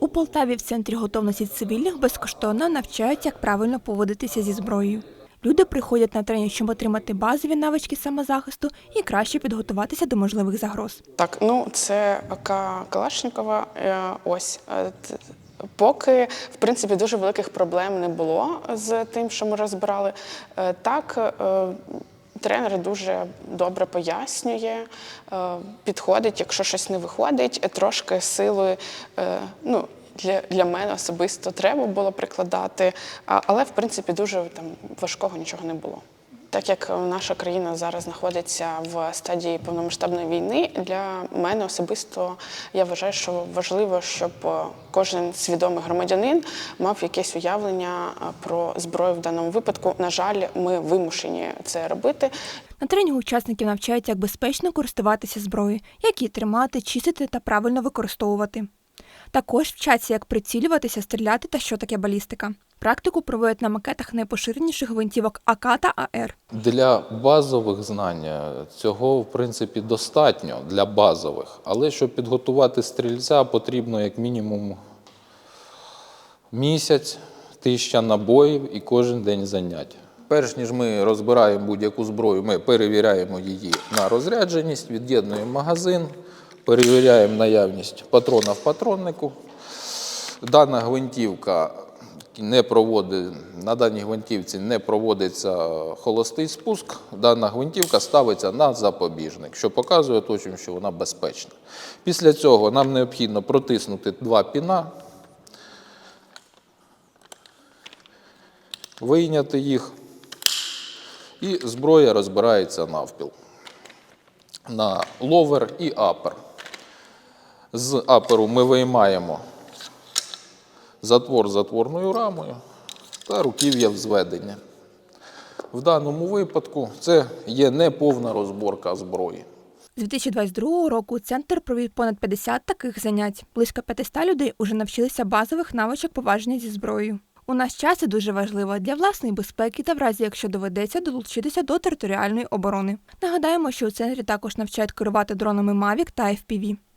У Полтаві в центрі готовності цивільних безкоштовно навчають, як правильно поводитися зі зброєю. Люди приходять на тренінг, щоб отримати базові навички самозахисту і краще підготуватися до можливих загроз. Так, ну це Калашникова. Е, Ось Е, поки в принципі дуже великих проблем не було з тим, що ми розбирали. Е, Так. Тренер дуже добре пояснює, е, підходить, якщо щось не виходить, е, трошки сили е, ну, для, для мене особисто треба було прикладати, але в принципі дуже там важкого нічого не було. Так як наша країна зараз знаходиться в стадії повномасштабної війни, для мене особисто я вважаю, що важливо, щоб е, кожен свідомий громадянин мав якесь уявлення е, про зброю в даному випадку. На жаль, ми вимушені це робити. На тренінгу учасників навчають, як безпечно користуватися зброєю, як її тримати, чистити та правильно використовувати. Також вчаться, як прицілюватися, стріляти та що таке балістика. Практику проводять на макетах найпоширеніших гвинтівок АК та АР. Для базових знань е, цього, в принципі, достатньо для базових. Але щоб підготувати стрільця, потрібно як мінімум місяць, тисяча набоїв і кожен день занять. Перш ніж ми розбираємо будь-яку зброю, ми перевіряємо її на розрядженість, від'єднуємо магазин, перевіряємо наявність патрона в патроннику. Дана гвинтівка не проводить, на даній гвинтівці не проводиться холостий спуск. Дана гвинтівка ставиться на запобіжник, що показує точно, що вона безпечна. Після цього нам необхідно протиснути два піна, вийняти їх, і зброя розбирається навпіл на ловер і апер. З аперу ми виймаємо затвор затворною рамою та руків'я взведення. В даному випадку це є неповна розборка зброї. З 2022 року центр провів понад 50 таких занять. Близько 500 людей уже навчилися базових навичок поваження зі зброєю. У наш час це дуже важливо для власної безпеки та в разі, якщо доведеться долучитися до територіальної оборони. Нагадаємо, що у центрі також навчають керувати дронами Mavic та FPV.